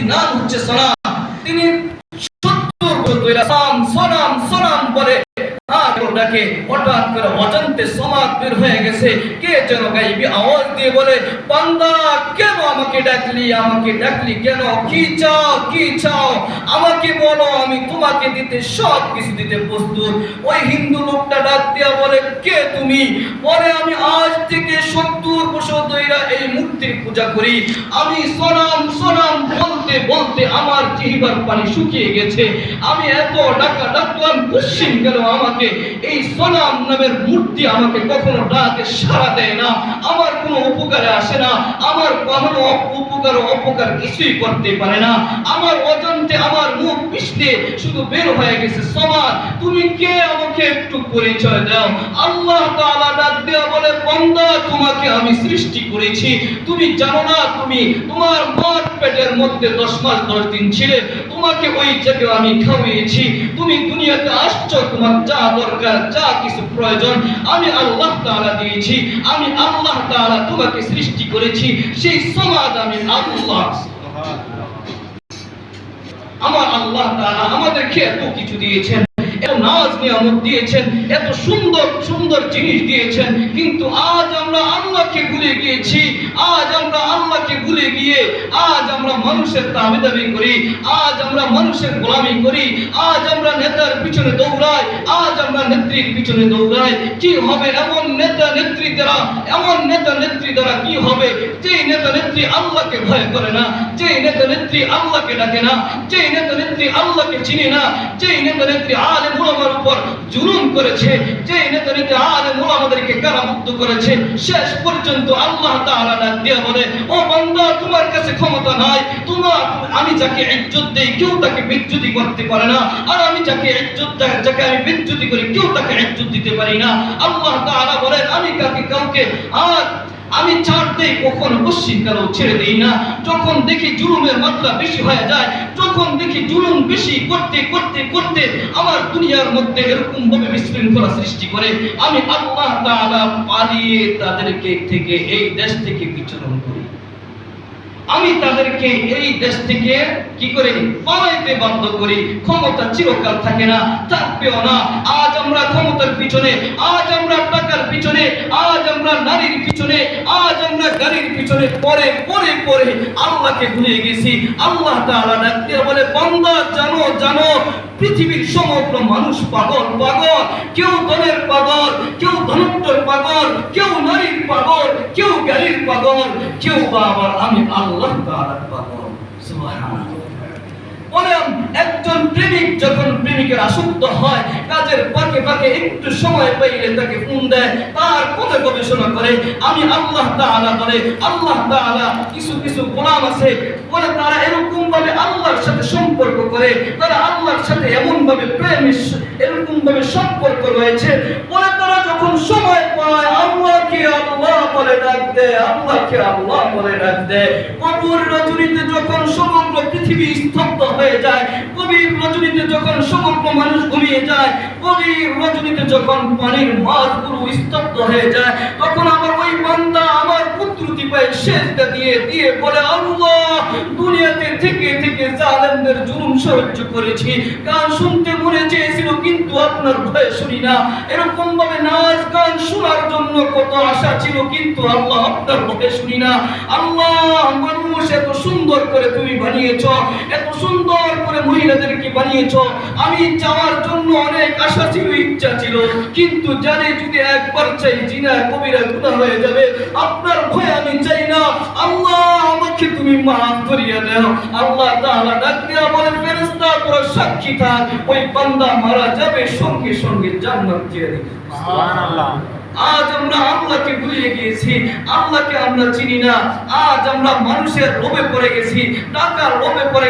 মূর্তি নাম হচ্ছে সনাম তিনি সত্তর বছর সাম সনাম সনাম বলে করে বলে আমাকে বলো তোমাকে দিতে সব কিছু দিতে প্রস্তুত। ওই হিন্দু লোকটা ডাক দিয়া বলে, কে তুমি? পরে আমি আজ থেকে সত্তর ধরে এই মূর্তির পূজা করি। আমি সোনাম সোনাম বলতে বলতে আমার জিহিবার পানি শুকিয়ে গেছে। আমি এত ডাকা ডাকলাম কুশ্চিন গেল আমাকে। এই সোনাম নামের মূর্তি আমাকে কখনো ডাকে সাড়া দেয় না। আমার কোনো উপকারে আসে না। আমার কখনো উপকার অপকার কিছুই করতে পারে না। আমার অজন্তে আমার মুখ পিষ্টে শুধু বের হয়ে গেছে সমাজ তুমি কে? আমাকে একটু পরিচয় দাও। আল্লাহ তাআলা ডাক দেয়া বলে, বান্দা, তোমাকে আমি সৃষ্টি করেছি। তুমি জানো না তুমি তোমার মার পেটের মধ্যে দশ মাস, দশ দিন ছিলে, তোমাকে ওই জায়গায় আমি খাওয়িয়েছি। তুমি দুনিয়াতে আসছো, তোমার যা দরকার, যা কিছু প্রয়োজন, আমি আল্লাহ তাআলা দিয়েছি। আমি আল্লাহ তাআলা তোমাকে সৃষ্টি করেছি, সেই সমাজ আমি আল্লাহ। আমার আল্লাহ তাআলা আমাদেরকে এত কিছু দিয়েছেন, এত নাজ নিয়ামত দিয়েছেন, এত সুন্দর সুন্দর জিনিস দিয়েছেন, কিন্তু আজ ভুলে গিয়েছি। আজ আমরা আল্লাহকে ভুলে গিয়ে, আজ আমরা মানুষের দাবি করি, আজ আমরা মানুষের গোলামি করি, আজ আমরা নেতার পিছনে দৌড়াই, আজ আমরা নেত্রীর পিছনে দৌড়াই। কি হবে এমন নেতা নেত্রী দ্বারা, এমন নেতা নেত্রী দ্বারা কি হবে? যে নেতা নেত্রী আল্লাহকে ভয় করে না যে নেতা নেত্রী আল্লাহকে ডাকে না যে নেতা নেত্রী আল্লাহকে চিনে না যে নেতা নেত্রী উপর জুলুম করেছে যে নেতা নেত্রী আলেম উলামাদেরকে কারামুক্ত করেছে, শেষ পর্যন্ত আল্লাহ তাআলা ডাক দিয়া বলে, ও বান্দা, তোমার কাছে ক্ষমতা নাই। তোমার, আমি যাকে ইজ্জত দেই, কেউ তাকে বিচ্যুতি করতে পারে না। আর আমি যাকে ইজ্জত যাকে আমি বিচ্যুতি করি, কেউ তাকে ইজ্জত দিতে পারি না। আল্লাহ তাআলা বলেন, আমি কাকে, কাউকে? আর আমি ছাড় দেই কখনো পশ্চিম কালো ছেড়ে দেই না। যখন দেখি জুলুমের মাত্রা বেশি হয়ে যায় যখন দেখি জুলুম বেশি করতে করতে করতে আমার দুনিয়ার মধ্যে এরকম ভাবে বিশৃঙ্খলা সৃষ্টি করে, আমি আল্লাহ তাআলা পালিয়ে তাদেরকে থেকে এই দেশ থেকে বিচরণ করি। আমি তাদেরকে এই দেশ থেকে কি করে? পালাইতে বাধ্য করি। ক্ষমতা চিরকাল থাকে না, থাকবেও না। আজ আমরা ক্ষমতার পিছনে, আজ আমরা টাকার পিছনে, আজ আমরা নারীর পিছনে, আজ গাড়ির পিছনে পরে পরে পরে আল্লাহকে ভুলে গেছি। আল্লাহ বলে বন্ধ জানো জানো, পৃথিবীর সমগ্র মানুষ পাগল পাগল। কেউ ধনের পাগল, কেউ ধনুত্তর পাগল, কেউ নারীর পাগল, কেউ গাড়ির পাগল, কেউ বা আমি আল্লাহ পাগল। বলেন, একজন প্রেমিক যখন প্রেমিকের আসক্ত হয়, কাজের ফাঁকে ফাঁকে একটু সময় পাইলে তাকে ফোন দেয়, তার কথা গবেষণা করে, আমি আল্লাহ তাআলা বলে, আল্লাহ তাআলা কিছু কিছু গোলাম আছে। বলে, তারা এরকম ভাবে আল্লাহর সাথে সম্পর্ক করে, তারা আল্লাহর সাথে এমন ভাবে প্রেম এরকম ভাবে সম্পর্ক রয়েছে। বলে, তারা যখন সময় বলে ডাক দেয় আল্লাহকে আল্লাহ বলে ডাক দেয় কবর রজনীতে যখন সমগ্র পৃথিবী স্তব্ধ হয়ে যায় কবির রজনীতে যখন সমগ্র মানুষ ঘুমিয়ে যায় কবির রজনীতে যখন পানির মাছ পুরো স্তব্ধ হয়ে যায়, তখন আমার ওই বান্দা আমার পুত্রটি পায় শেষটা দিয়ে দিয়ে বলে, আল্লাহ, দুনিয়াতে থেকে থেকে জালেমদের জুলুম সহ্য করেছি। গান শুনতে চেয়েছিল, কিন্তু আপনার ভয়ে শুনি না। এরকম ভাবে নাচ গান শোনার জন্য কত আশা ছিল, কিন্তু আল্লাহ আপনার ভয়ে শুনি না। আল্লাহ, মানুষ এত সুন্দর করে তুমি বানিয়েছ, এত সুন্দর করে মহিলাদেরকে বানিয়েছ। আমি যাওয়ার জন্য অনেক আশা ছিল কিন্তু জানি যদি একবার চাই জিনা কবিরা গুনাহ হয়ে যাবে আপনার ভয় আমি চাই না। আল্লাহ আমাকে তুমি মাফ করিয়া দাও। আল্লাহ তাআলা ডাক দিয়া বলেন ফেরেশতা তোরা সাক্ষী থাক। ওই বান্দা মারা যাবে সঙ্গে সঙ্গে জান্নাত দিয়ে দিবে। সুবহানাল্লাহ। আজ আমরা আল্লাহকে ভুলিয়ে গিয়েছি। আল্লাহকে আমরা চিনি না। আজ আমরা মানুষের লোভে পড়ে গেছি। টাকার লোভে পড়ে